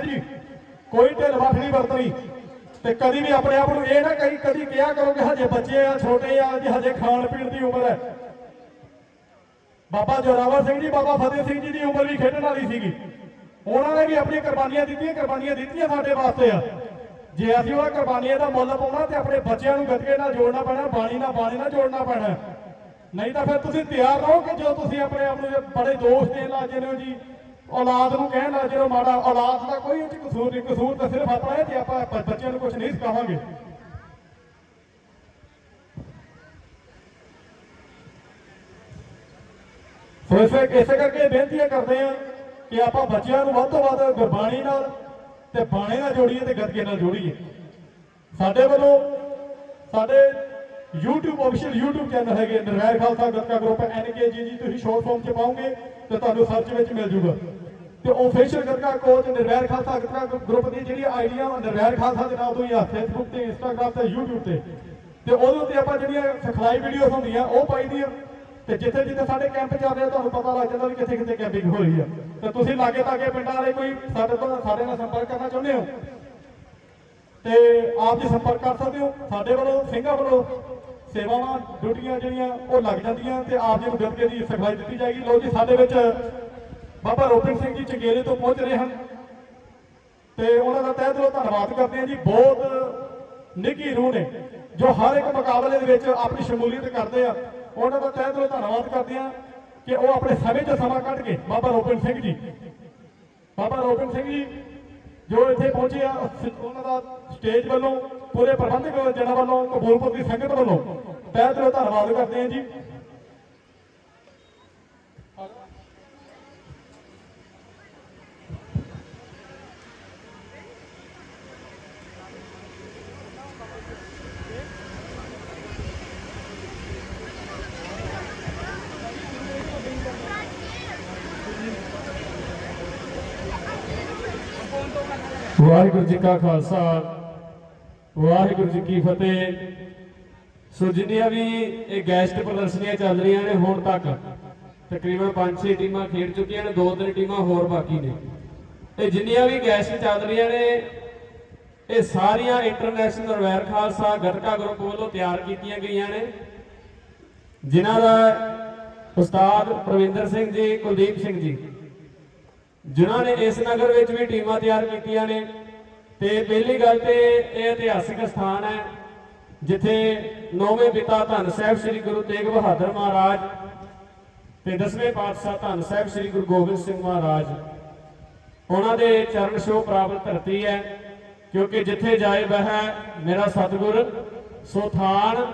ਜੀ, ਕੋਈ ਢਿੱਲ ਮੱਠ ਨਹੀਂ ਵਰਤਣੀ ਤੇ ਕਦੀ ਵੀ ਆਪਣੇ ਆਪ ਨੂੰ ਇਹ ਨਾ ਕਹੀ, ਕਦੀ ਕਿਹਾ ਕਰੋ ਕਿ ਹਜੇ ਬੱਚੇ ਆ, ਛੋਟੇ ਆ ਜੀ ਹਜੇ ਖਾਣ ਪੀਣ ਦੀ ਉਮਰ ਹੈ। ਬਾਬਾ ਜੋਰਾਵਰ ਸਿੰਘ ਜੀ, ਬਾਬਾ ਫਤਿਹ ਸਿੰਘ ਜੀ ਦੀ ਉਮਰ ਵੀ ਖੇਡਣ ਵਾਲੀ ਸੀਗੀ। ਉਹਨਾਂ ਨੇ ਵੀ ਆਪਣੀਆਂ ਕੁਰਬਾਨੀਆਂ ਦਿੱਤੀਆਂ ਕੁਰਬਾਨੀਆਂ ਦਿੱਤੀਆਂ ਸਾਡੇ ਵਾਸਤੇ ਆ। ਜੇ ਅਸੀਂ ਉਹਨਾਂ ਕੁਰਬਾਨੀਆਂ ਦਾ ਮੁੱਲ ਪਾਉਣਾ ਤੇ ਆਪਣੇ ਬੱਚਿਆਂ ਨੂੰ ਗੱਤਕੇ ਨਾਲ ਜੋੜਨਾ ਪੈਣਾ, ਬਾਣੀ ਨਾਲ ਬਾਣੀ ਨਾਲ ਜੋੜਨਾ ਪੈਣਾ। ਨਹੀਂ ਤਾਂ ਫਿਰ ਤੁਸੀਂ ਤਿਆਰ ਰਹੋ ਕਿ ਜੋ ਤੁਸੀਂ ਆਪਣੇ ਆਪ ਨੂੰ ਬੜੇ ਦੋਸ਼ ਦੇਣ ਲੱਗ ਜਾਂਦੇ ਹੋ ਜੀ ਔਲਾਦ ਨੂੰ ਕਹਿਣ ਲੱਗ ਜਦੋਂ ਮਾੜਾ, ਔਲਾਦ ਦਾ ਕੋਈ ਉਹ ਕਸੂਰ ਨਹੀਂ, ਕਸੂਰ ਤਾਂ ਸਿਰਫ ਆਪਣਾ ਹੈ ਜੇ ਆਪਾਂ ਬੱਚਿਆਂ ਨੂੰ ਕੁਝ ਨਹੀਂ ਸਿਖਾਵਾਂਗੇ। ਸੋ ਇਸੇ ਇਸੇ ਕਰਕੇ ਬੇਨਤੀਆਂ ਕਰਦੇ ਆ ਕਿ ਆਪਾਂ ਬੱਚਿਆਂ ਨੂੰ ਵੱਧ ਤੋਂ ਵੱਧ ਗੁਰਬਾਣੀ ਨਾਲ ਤੇ ਬਾਣੇ ਨਾਲ ਜੋੜੀਏ ਤੇ ਗੱਤਕੇ ਨਾਲ ਜੋੜੀਏ। ਸਾਡੇ ਵੱਲੋਂ ਸਾਡੇ YouTube ਅਫੀਸ਼ੀਅਲ YouTube ਚੈਨਲ ਹੈਗੇ ਨਿਰਵੈਰ ਖਾਲਸਾ ਗੱਤਕਾ ਗਰੁੱਪ ਐਨਕੇਜੀ ਜੀ ਤੁਸੀਂ ਸ਼ੋਰਟ ਫਾਰਮ 'ਚ ਪਾਓਗੇ ਤੇ ਤੁਹਾਨੂੰ ਸਰਚ ਵਿੱਚ ਮਿਲ ਜੂਗਾ। ਤੇ official Gatka coach Nirvair Khalsa Gatka group ਦੀ ਜਿਹੜੀ ਆਈਡੀਆਂ ਨਿਰਵੈਰ ਖਾਲਸਾ ਦੇ ਨਾਮ ਤੋਂ ਹੀ ਆ Facebook ਤੇ Instagram ਤੇ YouTube ਤੇ। ਤੇ ਉਹਦੇ ਉੱਤੇ ਆਪਾਂ ਜਿਹੜੀਆਂ ਸਿਖਲਾਈ ਵੀਡੀਓਜ਼ ਹੁੰਦੀਆਂ ਉਹ ਪਾਈਦੀਆਂ ਤੇ ਜਿੱਥੇ ਜਿੱਥੇ ਸਾਡੇ ਕੈਂਪ ਚੱਲ ਰਹੇ ਆ, ਤੁਹਾਨੂੰ ਪਤਾ ਲੱਗ ਜਾਂਦਾ ਵੀ ਕਿੱਥੇ ਕਿੱਥੇ ਕੈਂਪਿੰਗ ਹੋ ਰਹੀ ਆ। ਤੇ ਤੁਸੀਂ ਲਾਗੇ ਤਾਗੇ ਪਿੰਡਾਂ ਵਾਲੇ ਕੋਈ ਸਾਡੇ ਤੋਂ ਸਾਡੇ ਨਾਲ ਸੰਪਰਕ ਕਰਨਾ ਚਾਹੁੰਦੇ ਹੋ ਤੇ ਆਪ ਜੀ ਸੰਪਰਕ ਕਰ ਸਕਦੇ ਹੋ, ਸਾਡੇ ਵੱਲੋਂ, ਸਿੰਘਾਂ ਵੱਲੋਂ ਸੇਵਾਵਾਂ ਡਿਊਟੀਆਂ ਜਿਹੜੀਆਂ, ਉਹ ਲੱਗ ਜਾਂਦੀਆਂ ਤੇ ਆਪ ਜੀ ਨੂੰ ਗੱਤਕੇ ਦੀ ਸਿਖਲਾਈ ਦਿੱਤੀ ਜਾਏਗੀ। ਲੋ ਜੀ, ਸਾਡੇ ਵਿੱਚ ਬਾਬਾ ਰੋਪਨ ਸਿੰਘ ਜੀ ਚੰਗੇਰੇ ਤੋਂ ਪਹੁੰਚ ਰਹੇ ਹਨ ਤੇ ਉਹਨਾਂ ਦਾ ਤਹਿ ਦਿਲੋਂ ਧੰਨਵਾਦ ਕਰਦੇ ਹਾਂ ਜੀ। ਬਹੁਤ ਨਿੱਘੀ ਰੂਹ ਨੇ, ਜੋ ਹਰ ਇੱਕ ਮੁਕਾਬਲੇ ਦੇ ਵਿੱਚ ਆਪਣੀ ਸ਼ਮੂਲੀਅਤ ਕਰਦੇ ਆ, ਉਹਨਾਂ ਦਾ ਤਹਿ ਦਿਲੋਂ ਧੰਨਵਾਦ ਕਰਦੇ ਹਾਂ ਕਿ ਉਹ ਆਪਣੇ ਸਮੇਂ 'ਚ ਸਮਾਂ ਕੱਢ ਕੇ ਬਾਬਾ ਰੋਪਨ ਸਿੰਘ ਜੀ, ਬਾਬਾ ਰੋਪਨ ਸਿੰਘ ਜੀ ਜੋ ਇੱਥੇ ਪਹੁੰਚੇ ਆ ਉਹਨਾਂ ਦਾ ਸਟੇਜ ਵੱਲੋਂ, ਪੂਰੇ ਪ੍ਰਬੰਧਕ ਜਨਾਂ ਵੱਲੋਂ ਕਬੂਲਪੁਰ ਦੀ ਸੰਗਤ ਵੱਲੋਂ ਤਹਿ ਦਿਲੋਂ ਧੰਨਵਾਦ ਕਰਦੇ ਹਾਂ ਜੀ। ਵਾਹਿਗੁਰੂ ਜੀ ਕਾ ਖਾਲਸਾ, ਵਾਹਿਗੁਰੂ ਜੀ ਕੀ ਫਤਿਹ। ਸੋ ਜਿੰਨੀਆਂ ਵੀ ਇਹ ਗੈਸਟ ਪ੍ਰਦਰਸ਼ਨੀਆਂ ਚੱਲ ਰਹੀਆਂ ਨੇ ਹੁਣ ਤੱਕ, ਤਕਰੀਬਨ 5-6 ਟੀਮਾਂ ਖੇਡ ਚੁੱਕੀਆਂ ਨੇ, ਦੋ ਤਿੰਨ ਟੀਮਾਂ ਹੋਰ ਬਾਕੀ ਨੇ। ਇਹ ਜਿੰਨੀਆਂ ਵੀ ਗੈਸਟ ਚੱਲ ਰਹੀਆਂ ਨੇ, ਇਹ ਸਾਰੀਆਂ ਇੰਟਰਨੈਸ਼ਨਲ ਵੈਰ ਖਾਲਸਾ ਗਤਕਾ ਗਰੁੱਪ ਵੱਲੋਂ ਤਿਆਰ ਕੀਤੀਆਂ ਗਈਆਂ ਨੇ। ਜਿਨ੍ਹਾਂ ਦਾ ਉਸਤਾਦ ਪ੍ਰਵਿੰਦਰ ਸਿੰਘ ਜੀ, ਕੁਲਦੀਪ ਸਿੰਘ ਜੀ ਜਿਨ੍ਹਾਂ ਨੇ ਇਸ ਨਗਰ ਵਿੱਚ ਵੀ ਟੀਮਾਂ ਤਿਆਰ ਕੀਤੀਆਂ ਨੇ ਤੇ ਪਹਿਲੀ ਗੱਲ ਤੇ ਇਹ ਇਤਿਹਾਸਿਕ ਸਥਾਨ ਹੈ, ਜਿੱਥੇ ਨੌਵੇਂ ਪਿਤਾ ਧੰਨ ਸਾਹਿਬ ਸ੍ਰੀ ਗੁਰੂ ਤੇਗ ਬਹਾਦਰ ਮਹਾਰਾਜ ਤੇ ਦਸਵੇਂ ਪਾਤਸ਼ਾਹ ਧੰਨ ਸਾਹਿਬ ਸ੍ਰੀ ਗੁਰੂ ਗੋਬਿੰਦ ਸਿੰਘ ਮਹਾਰਾਜ, ਉਹਨਾਂ ਦੇ ਚਰਨ ਛੋਹ ਪ੍ਰਾਪਤ ਧਰਤੀ ਹੈ, ਕਿਉਂਕਿ ਜਿੱਥੇ ਜਾਏ ਬਹਿ ਮੇਰਾ ਸਤਿਗੁਰ, ਸੋ ਥਾਨ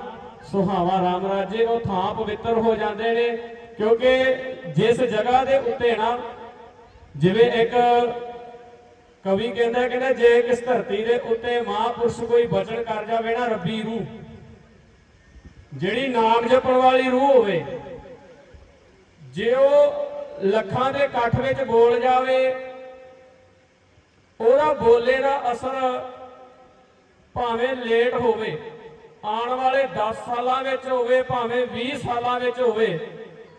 ਸੁਹਾਵਾ ਰਾਮ ਰਾਜੇ, ਉਹ ਥਾਂ ਪਵਿੱਤਰ ਹੋ ਜਾਂਦੇ ਨੇ, ਕਿਉਂਕਿ ਜਿਸ ਜਗ੍ਹਾ ਦੇ ਉੱਤੇ ਨਾ ਜਿਵੇਂ ਇੱਕ ਕਵੀ ਕਹਿੰਦਾ ਕਹਿੰਦਾ ਜੇ ਕਿਸ ਧਰਤੀ ਦੇ ਉੱਤੇ ਮਹਾਂਪੁਰਸ਼ ਕੋਈ ਬਚਨ ਕਰ ਜਾਵੇ ਨਾ, ਰੱਬੀ ਰੂਹ, ਜਿਹੜੀ ਨਾਮ ਜਪਣ ਵਾਲੀ ਰੂਹ ਹੋਵੇ, ਜੇ ਉਹ ਲੱਖਾਂ ਦੇ ਇਕੱਠ ਵਿੱਚ ਬੋਲ ਜਾਵੇ, ਉਹਦਾ ਬੋਲੇ ਦਾ ਅਸਰ ਭਾਵੇਂ ਲੇਟ ਹੋਵੇ, ਆਉਣ ਵਾਲੇ 10 ਸਾਲਾਂ ਵਿੱਚ ਹੋਵੇ, ਭਾਵੇਂ 20 ਸਾਲਾਂ ਵਿੱਚ ਹੋਵੇ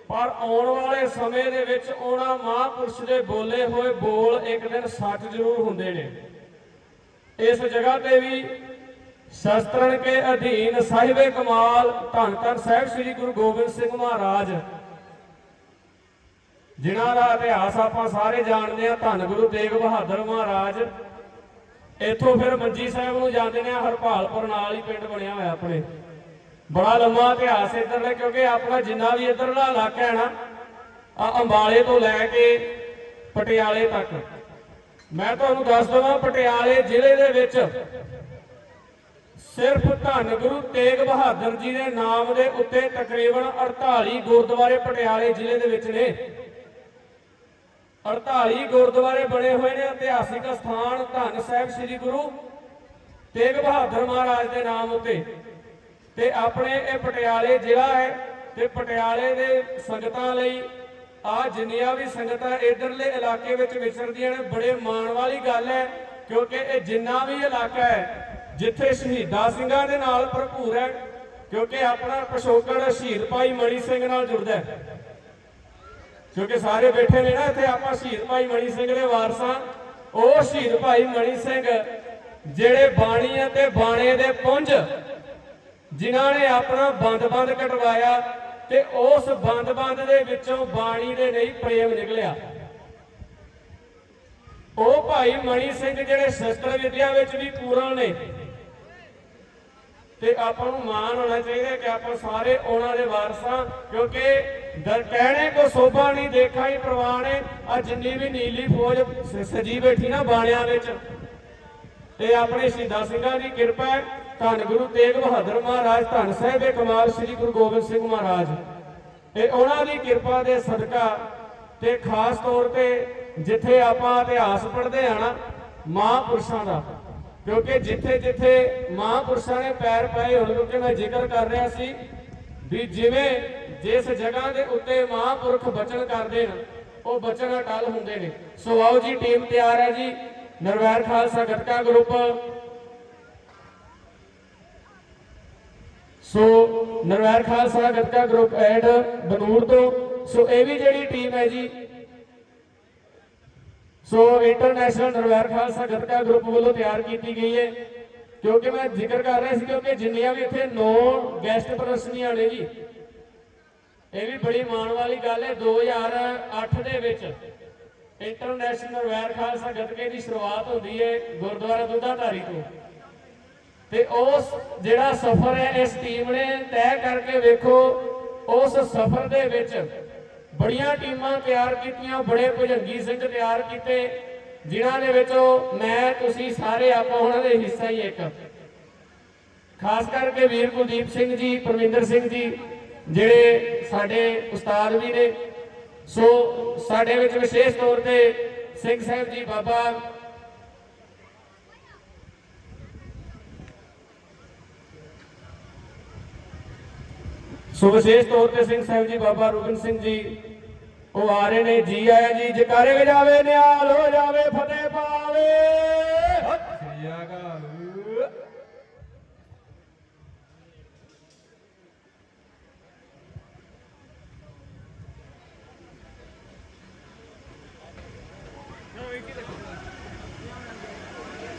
ਪਰ ਆਉਣ ਵਾਲੇ ਸਮੇਂ ਦੇ ਵਿੱਚ ਉਹਨਾਂ ਮਹਾਂਪੁਰਸ਼ ਦੇ ਬੋਲੇ ਹੋਏ ਬੋਲ ਇੱਕ ਦਿਨ ਸੱਚ ਜ਼ਰੂਰ ਹੁੰਦੇ ਨੇ। ਇਸ ਜਗ੍ਹਾ ਤੇ ਵੀ ਸ਼ਸਤਰਨ ਕੇ ਅਧੀਨ ਸਾਹਿਬੇ ਕਮਾਲ ਧੰਨ ਧੰਨ ਸਾਹਿਬ ਸ੍ਰੀ ਗੁਰੂ ਗੋਬਿੰਦ ਸਿੰਘ ਮਹਾਰਾਜ, ਜਿਨ੍ਹਾਂ ਦਾ ਇਤਿਹਾਸ ਆਪਾਂ ਸਾਰੇ ਜਾਣਦੇ ਆ ਧੰਨ ਗੁਰੂ ਤੇਗ ਬਹਾਦਰ ਮਹਾਰਾਜ। ਇੱਥੋਂ ਫਿਰ ਮੰਜੀ ਸਾਹਿਬ ਨੂੰ ਜਾਂਦੇ ਨੇ, ਹਰਪਾਲਪੁਰ ਨਾਲ ਹੀ ਪਿੰਡ ਬਣਿਆ ਹੋਇਆ ਆਪਣੇ। ਬੜਾ ਲੰਮਾ ਇਤਿਹਾਸ ਇੱਧਰਲੇ ਕਿਉਂਕਿ ਆਪਣਾ ਜਿੰਨਾ ਵੀ ਇੱਧਰਲਾ ਇਲਾਕਾ ਹੈ ਨਾ, ਆ ਅੰਬਾਲੇ ਤੋਂ ਲੈ ਕੇ ਪਟਿਆਲੇ ਤੱਕ। ਮੈਂ ਤੁਹਾਨੂੰ ਦੱਸ ਦਵਾਂ, ਪਟਿਆਲੇ ਜ਼ਿਲ੍ਹੇ ਦੇ ਵਿੱਚ ਸਿਰਫ ਧੰਨ ਗੁਰੂ ਤੇਗ ਬਹਾਦਰ ਜੀ ਦੇ ਨਾਮ ਦੇ ਉੱਤੇ ਤਕਰੀਬਨ 48 ਗੁਰਦੁਆਰੇ ਪਟਿਆਲੇ ਜ਼ਿਲ੍ਹੇ ਦੇ ਵਿੱਚ ਨੇ। 48 ਗੁਰਦੁਆਰੇ ਬਣੇ ਹੋਏ ਨੇ, ਇਤਿਹਾਸਿਕ ਸਥਾਨ ਧੰਨ ਸਾਹਿਬ ਸ੍ਰੀ ਗੁਰੂ ਤੇਗ ਬਹਾਦਰ ਮਹਾਰਾਜ ਦੇ ਨਾਮ ਉੱਤੇ। ਤੇ ਆਪਣੇ ਇਹ ਪਟਿਆਲੇ ਜ਼ਿਲ੍ਹਾ ਹੈ ਤੇ ਪਟਿਆਲੇ ਦੇ ਸੰਗਤਾਂ ਲਈ ਆ ਜਿੰਨੀਆਂ ਵੀ ਸੰਗਤਾਂ ਇਧਰਲੇ ਇਲਾਕੇ ਵਿੱਚ ਵਿਚਰਦੀਆਂ ਨੇ, ਬੜੇ ਮਾਣ ਵਾਲੀ ਗੱਲ ਹੈ, ਕਿਉਂਕਿ ਇਹ ਜਿੰਨਾ ਵੀ ਇਲਾਕਾ ਹੈ, ਜਿੱਥੇ ਸ਼ਹੀਦਾਂ ਸਿੰਘਾਂ ਦੇ ਨਾਲ ਭਰਪੂਰ ਹੈ, ਕਿਉਂਕਿ ਆਪਣਾ ਪਿਛੋਕੜ ਸ਼ਹੀਦ ਭਾਈ ਮਣੀ ਸਿੰਘ ਨਾਲ ਜੁੜਦਾ ਹੈ। ਕਿਉਂਕਿ ਸਾਰੇ ਬੈਠੇ ਨੇ ਨਾ ਇੱਥੇ, ਆਪਾਂ ਸ਼ਹੀਦ ਭਾਈ ਮਣੀ ਸਿੰਘ ਦੇ ਵਾਰਸਾਂ, ਉਹ ਸ਼ਹੀਦ ਭਾਈ ਮਣੀ ਸਿੰਘ, ਜਿਹੜੇ ਬਾਣੀ ਅਤੇ ਬਾਣੇ ਦੇ ਪੁੰਜ ਜਿਨ੍ਹਾਂ ਨੇ ਆਪਣਾ ਬੰਦ-ਬੰਦ ਕਟਵਾਇਆ ਤੇ ਉਸ ਬੰਦ-ਬੰਦ ਦੇ ਵਿੱਚੋਂ ਬਾਣੀ ਦੇ ਨਹੀਂ ਪ੍ਰੇਮ ਨਿਕਲਿਆ। ਉਹ ਭਾਈ ਮਣੀ ਸਿੰਘ ਜਿਹੜੇ ਸ਼ਸਤਰ ਵਿਦਿਆ ਵਿੱਚ ਵੀ ਪੂਰਨ ਨੇ, ਤੇ ਆਪਾਂ ਨੂੰ ਮਾਣ ਹੋਣਾ ਚਾਹੀਦਾ ਕਿ ਆਪਾਂ ਸਾਰੇ ਉਹਨਾਂ ਦੇ ਵਾਰਸਾਂ, ਕਿਉਂਕਿ ਦਰ ਕਹਿਣੇ ਕੋ ਸੋਭਾ ਨਹੀਂ ਦੇਖਾ ਹੀ ਪ੍ਰਵਾਨੇ ਆ ਜਿੰਨੀ ਵੀ ਨੀਲੀ ਫੌਜ ਸਜੀ ਬੈਠੀ ਨਾ ਬਾਣਿਆਂ ਵਿੱਚ, ਤੇ ਆਪਣੇ ਸ਼ਹੀਦਾਂ ਸਿੰਘਾਂ ਦੀ ਕਿਰਪਾ ਹੈ। ਧੰਨ ਗੁਰੂ ਤੇਗ ਬਹਾਦਰ ਮਹਾਰਾਜ, ਧੰਨ ਸਾਹਿਬ ਕਮਾਲ ਸ੍ਰੀ ਗੁਰੂ ਗੋਬਿੰਦ ਸਿੰਘ ਮਹਾਰਾਜ। ਇਹ ਉਹਨਾਂ ਦੀ ਕਿਰਪਾ ਦੇ ਸਦਕਾ ਤੇ ਖਾਸ ਤੌਰ ਤੇ ਜਿੱਥੇ ਆਪਾਂ ਇਤਿਹਾਸ ਪੜ੍ਹਦੇ ਆ ਨਾ, ਮਹਾਂਪੁਰਸ਼ਾਂ ਦਾ। ਕਿਉਂਕਿ ਜਿੱਥੇ ਜਿੱਥੇ ਮਹਾਂਪੁਰਸ਼ਾਂ ਨੇ ਪੈਰ ਪਾਏ ਹੁਣ, ਕਿਉਂਕਿ ਮੈਂ ਜ਼ਿਕਰ ਕਰ ਰਿਹਾ ਸੀ ਵੀ ਜਿਵੇਂ ਜਿਸ ਜਗ੍ਹਾ ਦੇ ਉੱਤੇ ਮਹਾਂਪੁਰਖ ਬਚਨ ਕਰਦੇ ਨੇ, ਉਹ ਬਚਨ ਅਟਲ ਹੁੰਦੇ ਨੇ। ਸੋ ਆਓ ਜੀ, ਟੀਮ ਤਿਆਰ ਹੈ ਜੀ। Nirvair Khalsa Gatka group so Nirvair Khalsa Gatka group add Banur ਤੋਂ। ਸੋ ਇਹ ਵੀ ਜਿਹੜੀ ਟੀਮ ਹੈ ਜੀ। So international Nirvair Khalsa Gatka group ਵੱਲੋਂ ਤਿਆਰ ਕੀਤੀ ਗਈ ਹੈ। ਕਿਉਂਕਿ ਮੈਂ ਜ਼ਿਕਰ ਕਰ ਰਿਹਾ ਸੀ ਕਿਉਂਕਿ ਜਿੰਨੀਆਂ ਵੀ ਇੱਥੇ 9 ਗੈਸਟ ਪ੍ਰਦਰਸ਼ਨੀਆਂ ਨੇ ਜੀ। ਇਹ ਵੀ ਬੜੀ ਮਾਣ ਵਾਲੀ ਗੱਲ ਹੈ। 2008 ਦੇ ਵਿੱਚ ਇੰਟਰਨੈਸ਼ਨਲ ਵੈਰ ਖਾਲਸਾ ਗੱਤਕੇ ਦੀ ਸ਼ੁਰੂਆਤ ਹੁੰਦੀ ਹੈ ਗੁਰਦੁਆਰਾ ਦੁੱਧਾਧਾਰੀ ਤੋਂ। ਤੇ ਉਸ ਜਿਹੜਾ ਸਫ਼ਰ ਹੈ, ਇਸ ਟੀਮ ਨੇ ਤੈਅ ਕਰਕੇ ਵੇਖੋ, ਉਸ ਸਫ਼ਰ ਦੇ ਵਿੱਚ ਬੜੀਆਂ ਟੀਮਾਂ ਤਿਆਰ ਕੀਤੀਆਂ, ਬੜੇ ਭੁਜੰਗੀ ਸਿੰਘ ਤਿਆਰ ਕੀਤੇ, ਜਿਨ੍ਹਾਂ ਦੇ ਵਿੱਚੋਂ ਮੈਂ, ਤੁਸੀਂ ਸਾਰੇ ਆਪਾਂ ਉਹਨਾਂ ਦੇ ਹਿੱਸਾ ਹੀ ਇੱਕ। ਖਾਸ ਕਰਕੇ ਵੀਰ ਕੁਲਦੀਪ ਸਿੰਘ ਜੀ, ਪਰਮਿੰਦਰ ਸਿੰਘ ਜੀ, ਜਿਹੜੇ ਸਾਡੇ ਉਸਤਾਦ ਵੀ ਨੇ। ਸੋ ਸਾਡੇ ਵਿੱਚ ਵਿਸ਼ੇਸ਼ ਤੌਰ ਤੇ ਸਿੰਘ ਸਾਹਿਬ ਜੀ, ਬਾਬਾ ਸੋ ਵਿਸ਼ੇਸ਼ ਤੌਰ ਤੇ ਸਿੰਘ ਸਾਹਿਬ ਜੀ, ਬਾਬਾ ਰੂਬਨ ਸਿੰਘ ਜੀ, ਉਹ ਆ ਰਹੇ ਨੇ, ਜੀ ਆਇਆ ਜੀ, ਜਕਾਰੇ ਵਜਾਵੇ, ਨਿਹਾਲ ਹੋ ਜਾਵੇ, ਫਤਿਹ ਪਾਵੇ।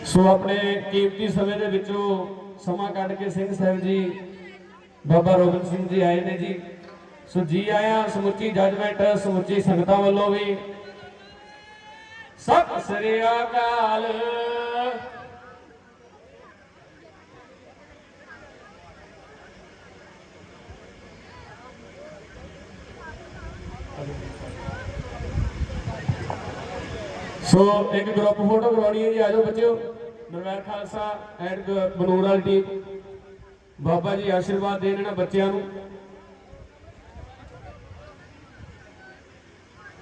ਸੋ ਆਪਣੇ ਕੀਮਤੀ ਸਮੇਂ ਦੇ ਵਿੱਚੋਂ ਸਮਾਂ ਕੱਢ ਕੇ ਸਿੰਘ ਸਾਹਿਬ ਜੀ ਬਾਬਾ ਰੋਬਨ ਸਿੰਘ ਜੀ ਆਏ ਨੇ ਜੀ। ਸੋ ਜੀ ਆਇਆਂ, ਸਮੁੱਚੀ ਜੱਜਮੈਂਟ ਸਮੁੱਚੀ ਸੰਗਤਾਂ ਵੱਲੋਂ ਵੀ। ਸਤਿ ਸ੍ਰੀ ਅਕਾਲ। ਸੋ ਇੱਕ ਗਰੁੱਪ ਫੋਟੋ ਬਣਾਉਣੀ ਹੈ ਜੀ ਆਜੋ ਬੱਚਿਓ। ਨਰਵੈਰ ਖਾਲਸਾ ਐਂਡ ਬਨੂਰ ਵਾਲੀ ਟੀਮ ਬਾਬਾ ਜੀ ਆਸ਼ੀਰਵਾਦ ਦੇਣ ਇਹਨਾਂ ਬੱਚਿਆਂ ਨੂੰ।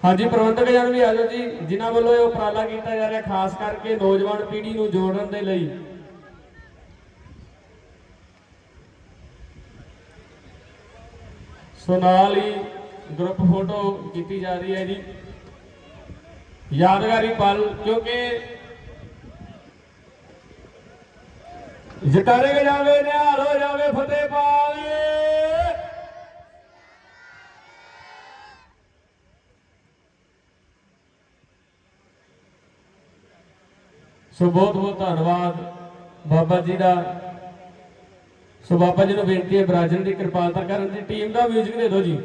ਹਾਂਜੀ, ਪ੍ਰਬੰਧਕ ਜਨ ਵੀ ਆਜੋ ਜੀ, ਜਿਨ੍ਹਾਂ ਵੱਲੋਂ ਇਹ ਉਪਰਾਲਾ ਕੀਤਾ ਜਾ ਰਿਹਾ, ਖਾਸ ਕਰਕੇ ਨੌਜਵਾਨ ਪੀੜ੍ਹੀ ਨੂੰ ਜੋੜਨ ਦੇ ਲਈ। ਸੋ ਨਾਲ ਹੀ ਗਰੁੱਪ ਫੋਟੋ ਕੀਤੀ ਜਾ ਰਹੀ ਹੈ ਜੀ। ਯਾਦਗਾਰੀ ਪਲ, ਕਿਉਂਕਿ ਜਟਾਰੇ ਜਾਵੇ, ਨਿਹਾਲ ਹੋ ਜਾਵੇ, ਫਤਿਹ ਪਾਵੇ। ਸੋ ਬਹੁਤ ਬਹੁਤ ਧੰਨਵਾਦ ਬਾਬਾ ਜੀ ਦਾ। ਸੋ ਬਾਬਾ ਜੀ ਨੂੰ ਬੇਨਤੀ ਹੈ, ਬਰਾਜਨ ਦੀ ਕਿਰਪਾਲਤਾ ਕਰਨ ਦੀ ਟੀਮ ਦਾ ਮਿਊਜ਼ਿਕ ਦੇ ਦਿਓ ਜੀ।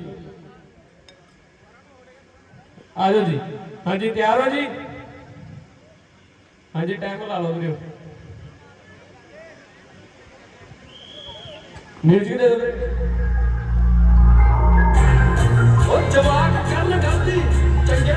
ਆ ਜਾਓ ਜੀ। ਹਾਂਜੀ, ਤਿਆਰ ਹੋ ਜੀ? ਹਾਂਜੀ ਟਾਈਮ ਲਾ ਲਓ ਵੀਰੋ। ਮਿਊਜ਼ਿਕ ਦੇ ਦਿਓ ਉਹ ਜਵਾਕ ਕਰਨ ਗਲਤੀ ਚੰਗੇ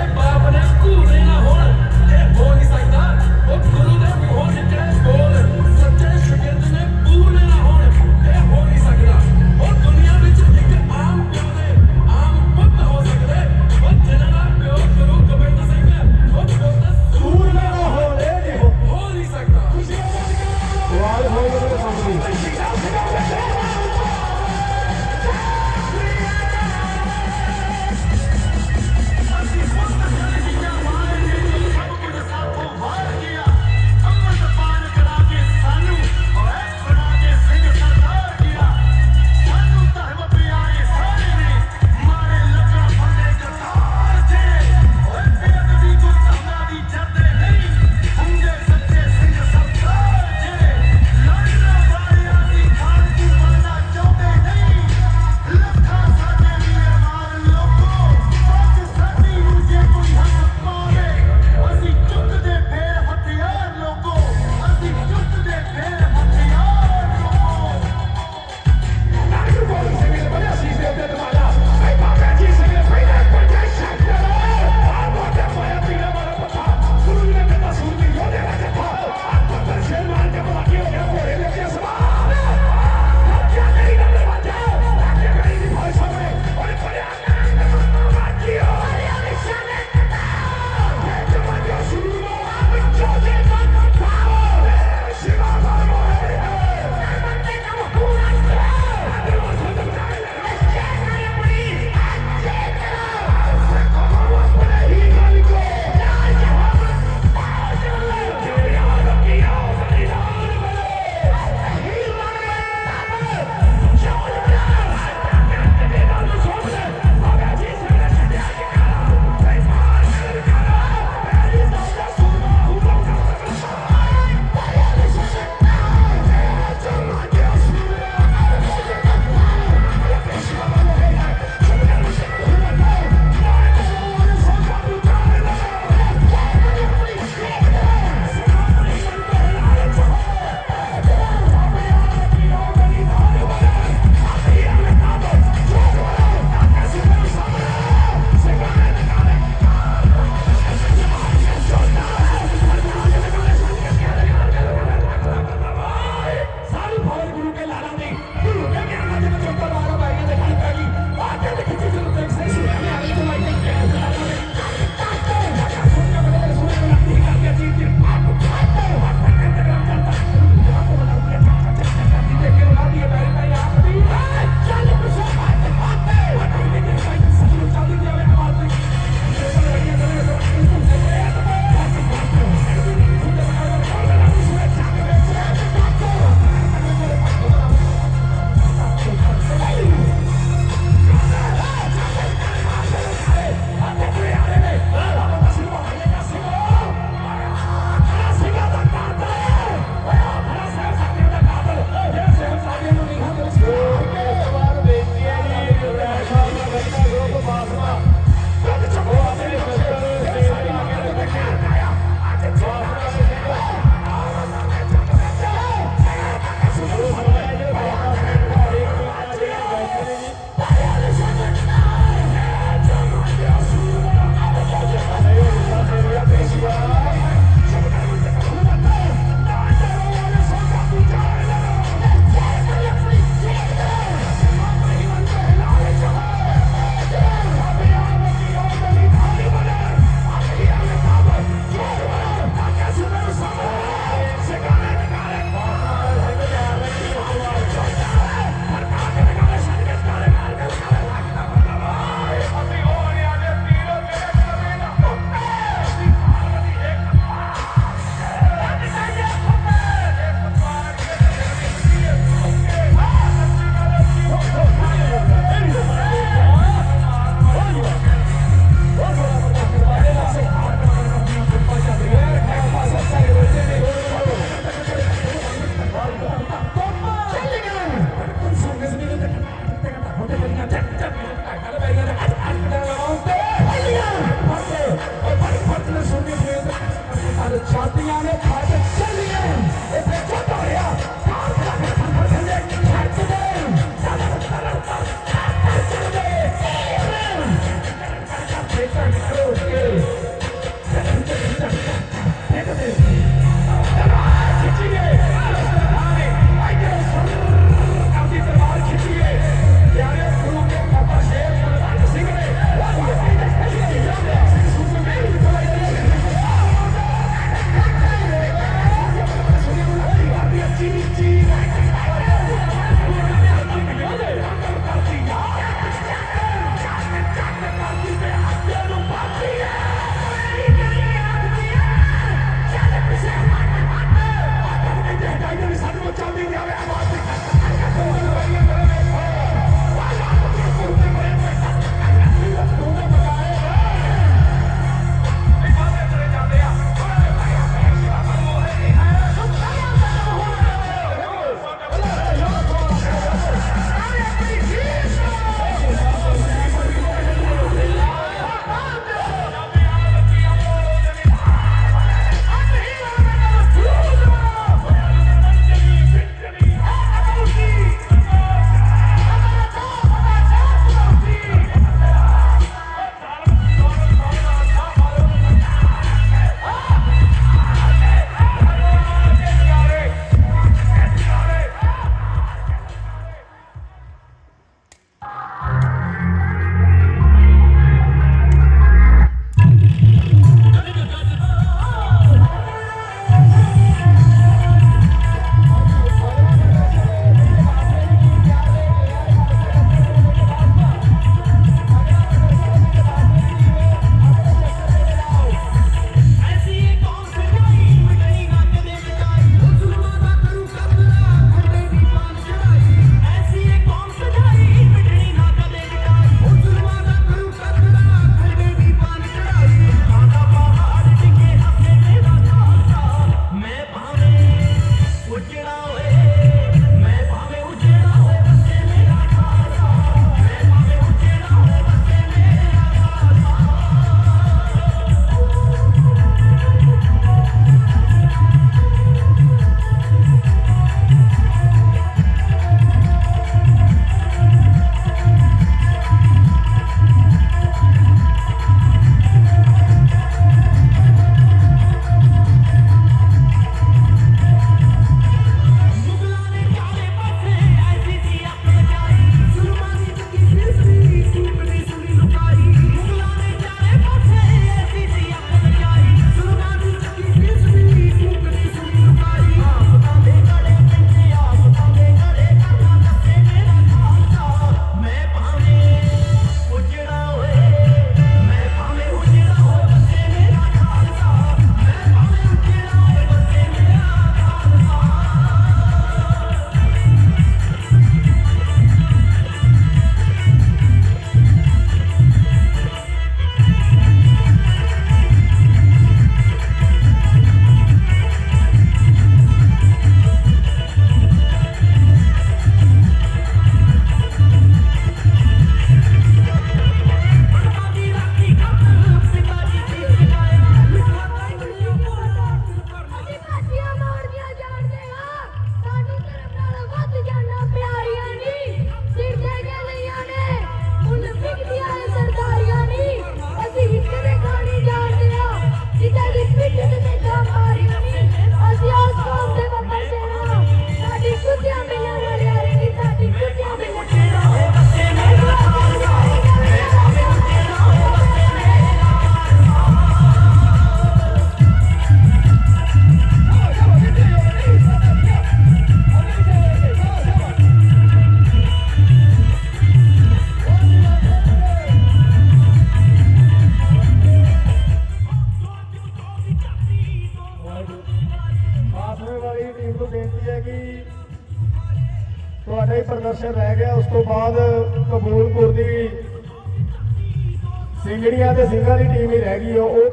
அது சாத்தியான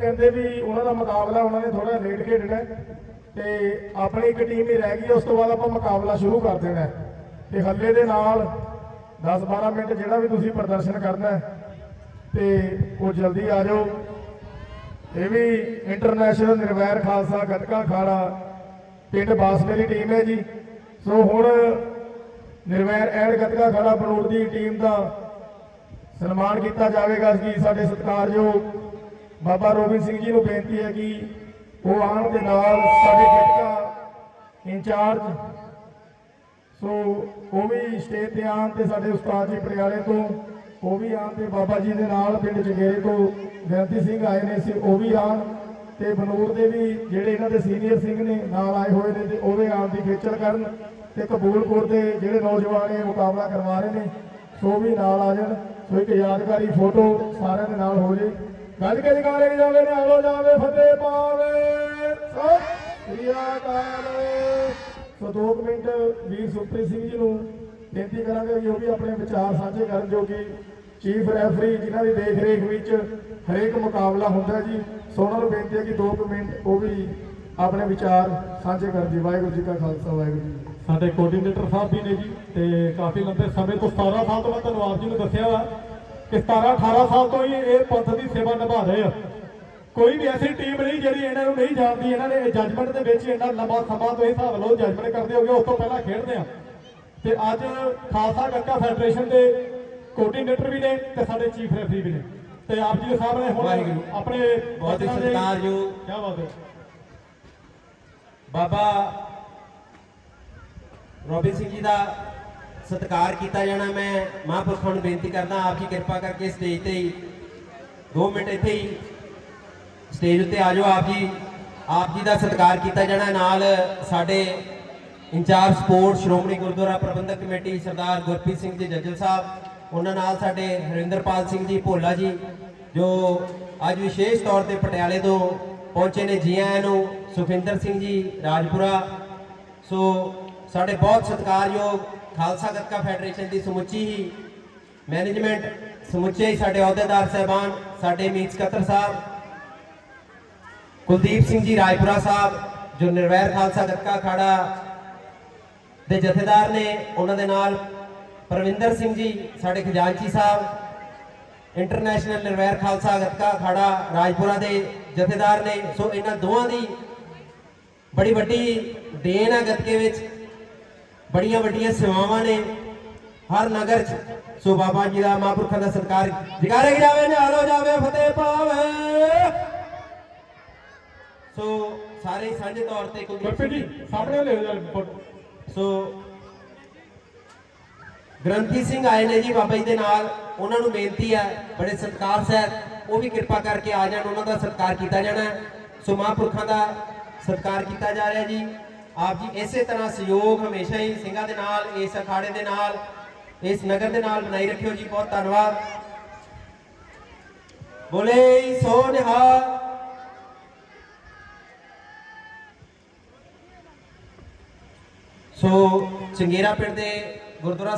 ਕਹਿੰਦੇ ਵੀ ਉਹਨਾਂ ਦਾ ਮੁਕਾਬਲਾ, ਉਹਨਾਂ ਨੇ ਥੋੜਾ ਲੇਟ ਖੇਡਣਾ ਹੈ ਤੇ ਆਪਣੀ ਇੱਕ ਟੀਮ ਹੀ ਰਹਿ ਗਈ ਉਸ ਤੋਂ ਬਾਅਦ ਆਪਾਂ ਮੁਕਾਬਲਾ ਸ਼ੁਰੂ ਕਰ ਦੇਣਾ ਹੈ। ਤੇ ਹੱਲੇ ਦੇ ਨਾਲ 10-12 ਮਿੰਟ ਜਿਹੜਾ ਵੀ ਤੁਸੀਂ ਪ੍ਰਦਰਸ਼ਨ ਕਰਨਾ ਹੈ ਤੇ ਉਹ ਜਲਦੀ ਆ ਜਾਓ। ਇਹ ਵੀ ਇੰਟਰਨੈਸ਼ਨਲ ਨਿਰਵੈਰ ਖਾਲਸਾ ਗੱਤਕਾ ਖਾੜਾ ਪਿੰਡ ਬਾਸਲੇ ਦੀ ਟੀਮ ਹੈ ਜੀ। ਸੋ ਹੁਣ ਨਿਰਵੈਰ ਐਡ ਗੱਤਕਾ ਖਾੜਾ ਬਨੂੜ ਦੀ ਟੀਮ ਦਾ ਸਨਮਾਨ ਕੀਤਾ ਜਾਵੇਗਾ। ਜੀ ਸਾਡੇ ਸਤਿਕਾਰਯੋਗ ਬਾਬਾ ਰੋਬਿੰਦ ਸਿੰਘ ਜੀ ਨੂੰ ਬੇਨਤੀ ਹੈ ਕਿ ਉਹ ਆਉਣ ਦੇ ਨਾਲ ਸਾਡੇ ਗੱਤਕਾ ਇੰਚਾਰਜ, ਸੋ ਉਹ ਵੀ ਸਟੇਜ ਤੇ ਆਉਣ ਤੇ ਸਾਡੇ ਉਸਤਾਦ ਜੀ ਪਟਿਆਲੇ ਤੋਂ, ਉਹ ਵੀ ਆਉਣ ਤੇ ਬਾਬਾ ਜੀ ਦੇ ਨਾਲ ਪਿੰਡ ਜਗੇਰੇ ਤੋਂ ਬੇਨਤੀ ਸਿੰਘ ਆਏ ਨੇ ਸੀ ਉਹ ਵੀ ਆਉਣ ਤੇ ਬਨੂੜ ਦੇ ਵੀ ਜਿਹੜੇ ਇਹਨਾਂ ਦੇ ਸੀਨੀਅਰ ਸਿੰਘ ਨੇ ਨਾਲ ਆਏ ਹੋਏ ਨੇ ਤੇ ਉਹ ਵੀ ਆਉਣ ਦੀ ਖੇਚਲ ਕਰਨ ਤੇ ਕਬੂਲਪੁਰ ਦੇ ਜਿਹੜੇ ਨੌਜਵਾਨ ਇਹ ਮੁਕਾਬਲਾ ਕਰਵਾ ਰਹੇ ਨੇ, ਸੋ ਵੀ ਨਾਲ ਆ ਜਾਣ, ਸੋ ਇੱਕ ਯਾਦਗਾਰੀ ਫੋਟੋ ਸਾਰਿਆਂ ਦੇ ਨਾਲ ਹੋ ਜੇ। ਗੱਜ ਕੇ ਜਗਾਰੇ ਜਾਵੇ ਨੇ ਜਾਵੇ, ਫਤਿਹ ਪਾਵੇ। ਸਤਿ ਸ੍ਰੀ ਅਕਾਲ। ਸੋ ਦੋ ਕੁ ਮਿੰਟ ਵੀਰ ਸੁਖਪ੍ਰੀਤ ਸਿੰਘ ਜੀ ਨੂੰ ਬੇਨਤੀ ਕਰਾਂਗੇ ਕਿ ਉਹ ਵੀ ਆਪਣੇ ਵਿਚਾਰ ਸਾਂਝੇ ਕਰਨ, ਜੋ ਕਿ ਚੀਫ ਰੈਫਰੀ ਜਿਨ੍ਹਾਂ ਦੀ ਦੇਖ ਰੇਖ ਵਿੱਚ ਹਰੇਕ ਮੁਕਾਬਲਾ ਹੁੰਦਾ ਜੀ। ਸੋ ਉਹਨਾਂ ਨੂੰ ਬੇਨਤੀ ਹੈ ਕਿ ਦੋ ਕੁ ਮਿੰਟ ਉਹ ਵੀ ਆਪਣੇ ਵਿਚਾਰ ਸਾਂਝੇ ਕਰਨ ਜੀ। ਵਾਹਿਗੁਰੂ ਜੀ ਕਾ ਖਾਲਸਾ, ਵਾਹਿਗੁਰੂ ਜੀ ਸਾਡੇ ਕੋਆਰਡੀਨੇਟਰ ਸਾਹਿਬ ਵੀ ਨੇ ਜੀ, ਤੇ ਕਾਫੀ ਲੰਬੇ ਸਮੇਂ ਤੋਂ 17 ਸਾਲ ਤੋਂ ਮੈਂ ਧੰਨਵਾਦ ਜੀ ਨੂੰ ਦੱਸਿਆ ਵਾ ਕਿ 17 18 ਸਾਲ ਤੋਂ ਹੀ ਇਹ ਪੰਥ ਦੀ ਸੇਵਾ ਨਿਭਾ ਰਹੇ ਆ। ਕੋਈ ਵੀ ਐਸੀ ਟੀਮ ਨਹੀਂ ਜਿਹੜੀ ਇਹਨਾਂ ਨੂੰ ਨਹੀਂ ਜਾਣਦੀ ਇਹਨਾਂ ਨੇ ਜੱਜਮੈਂਟ ਦੇ ਵਿੱਚ ਇੰਨਾ ਲੰਬਾ ਸਮਾਂ ਤੋਂ ਇਹ ਹਿਸਾਬ ਲਓ ਜੱਜਮੈਂਟ ਕਰਦੇ ਹੋਗੇ ਉਸ ਤੋਂ ਪਹਿਲਾਂ ਖੇਡਦੇ ਆ। ਤੇ ਅੱਜ ਖਾਲਸਾ ਗੱਤਕਾ ਫੈਡਰੇਸ਼ਨ ਦੇ ਕੋਆਰਡੀਨੇਟਰ ਵੀ ਨੇ ਤੇ ਸਾਡੇ ਚੀਫ ਰੈਫਰੀ ਵੀ ਨੇ। ਤੇ ਆਪ ਜੀ ਦੇ ਸਾਹਮਣੇ ਹੁਣ। ਆਪਣੇ ਬਹੁਤ ਹੀ ਸਤਿਕਾਰਯੋਗ। ਕਿਆ ਬਾਤ ਹੈ। ਬਾਬਾ ਰੋਬਿਨ ਸਿੰਘ ਜੀ ਦਾ ਸਤਿਕਾਰ ਕੀਤਾ ਜਾਣਾ ਮੈਂ ਮਹਾਂਪੁਰਖਾਂ ਨੂੰ ਬੇਨਤੀ ਕਰਦਾ, ਆਪ ਜੀ ਕਿਰਪਾ ਕਰਕੇ ਸਟੇਜ ਤੇ ਹੀ 2 ਮਿੰਟ ਇੱਥੇ ਹੀ ਸਟੇਜ ਉੱਤੇ ਆ ਜਾਓ ਆਪ ਜੀ। ਆਪ ਜੀ ਦਾ ਸਤਿਕਾਰ ਕੀਤਾ ਜਾਣਾ, ਨਾਲ ਸਾਡੇ incharge sport Shiromani Gurdwara Prabandhak committee Sardar Gurpreet Singh ji Jajjal Sahib, ਉਹਨਾਂ ਨਾਲ ਸਾਡੇ ਹਰਿੰਦਰਪਾਲ ਸਿੰਘ ਜੀ ਭੋਲਾ ਜੀ, ਜੋ ਅੱਜ ਵਿਸ਼ੇਸ਼ ਤੌਰ ਤੇ ਪਟਿਆਲੇ ਤੋਂ ਪਹੁੰਚੇ ਨੇ ਜੀ ਆਇਆਂ ਨੂੰ, ਸੁਖਿੰਦਰ ਸਿੰਘ ਜੀ ਰਾਜਪੁਰਾ। ਸੋ ਸਾਡੇ ਬਹੁਤ ਸਤਿਕਾਰਯੋਗ ਖਾਲਸਾ ਗੱਤਕਾ ਫੈਡਰੇਸ਼ਨ ਦੀ ਸਮੁੱਚੀ ਹੀ ਮੈਨੇਜਮੈਂਟ, ਸਮੁੱਚੇ ਹੀ ਸਾਡੇ ਅਹੁਦੇਦਾਰ ਸਹਿਬਾਨ, ਸਾਡੇ ਮੀਤ ਸਕੱਤਰ ਸਾਹਿਬ, ਕੁਲਦੀਪ ਸਿੰਘ ਜੀ ਰਾਜਪੁਰਾ ਸਾਹਿਬ, ਜੋ ਨਿਰਵੈਰ ਖਾਲਸਾ ਗੱਤਕਾ ਅਖਾੜਾ ਦੇ ਜਥੇਦਾਰ ਨੇ, ਉਹਨਾਂ ਦੇ ਨਾਲ ਪ੍ਰਵਿੰਦਰ ਸਿੰਘ ਜੀ, ਸਾਡੇ ਖਜ਼ਾਨਚੀ ਸਾਹਿਬ, ਇੰਟਰਨੈਸ਼ਨਲ ਨਿਰਵੈਰ ਖਾਲਸਾ ਗੱਤਕਾ ਅਖਾੜਾ ਰਾਜਪੁਰਾ ਦੇ ਜਥੇਦਾਰ ਨੇ। ਸੋ ਇਹਨਾਂ ਦੋਵਾਂ ਦੀ ਬੜੀ ਵੱਡੀ ਦੇਣ ਹੈ ਗੱਤਕੇ ਵਿੱਚ। ਬੜੀਆਂ ਵੱਡੀਆਂ ਸੇਵਾਵਾਂ ਨੇ ਹਰ ਨਗਰ ਚ। ਸੋ ਬਾਬਾ ਜੀ ਦਾ ਮਹਾਂਪੁਰਖਾਂ ਦਾ ਸਤਿਕਾਰ ਜਗਾਰੇ ਜਾਵੇ ਨਿਹਾਲੋ ਜਾਵੇ ਫਤਿਹ ਪਾਵੇ ਸੋ ਸਾਰੇ ਸਾਂਝੇ ਤੌਰ ਤੇ ਕੁਲਦੀਪ ਜੀ ਸਾਹਮਣੇ ਲਿਓ ਯਾਰ ਫੋਟੋ। ਸੋ ਗ੍ਰੰਥੀ ਸਿੰਘ ਆਏ ਨੇ ਜੀ ਬਾਬਾ ਜੀ ਦੇ ਨਾਲ। ਉਹਨਾਂ ਨੂੰ ਬੇਨਤੀ ਹੈ ਬੜੇ ਸਤਿਕਾਰ ਸਹਿਤ ਉਹ ਵੀ ਕਿਰਪਾ ਕਰਕੇ ਆ ਜਾਣ ਉਹਨਾਂ ਦਾ ਸਤਿਕਾਰ ਕੀਤਾ ਜਾਣਾ ਹੈ। ਸੋ ਮਹਾਂਪੁਰਖਾਂ ਦਾ ਸਤਿਕਾਰ ਕੀਤਾ ਜਾ ਰਿਹਾ ਜੀ। ਆਪ ਜੀ ਇਸੇ ਤਰ੍ਹਾਂ ਸਹਿਯੋਗ ਹਮੇਸ਼ਾ ਹੀ ਸਿੰਘਾਂ ਦੇ ਨਾਲ, ਇਸ ਅਖਾੜੇ ਦੇ ਨਾਲ, ਇਸ ਨਗਰ ਦੇ ਨਾਲ ਬਣਾਈ ਰੱਖਿਓ ਜੀ, ਬਹੁਤ ਧੰਨਵਾਦ। ਬੋਲੇ ਸੋ ਨਿਹਾਲ ਸੋ ਚੰਗੇਰਾ ਪਿੰਡ ਦੇ ਗੁਰਦੁਆਰਾ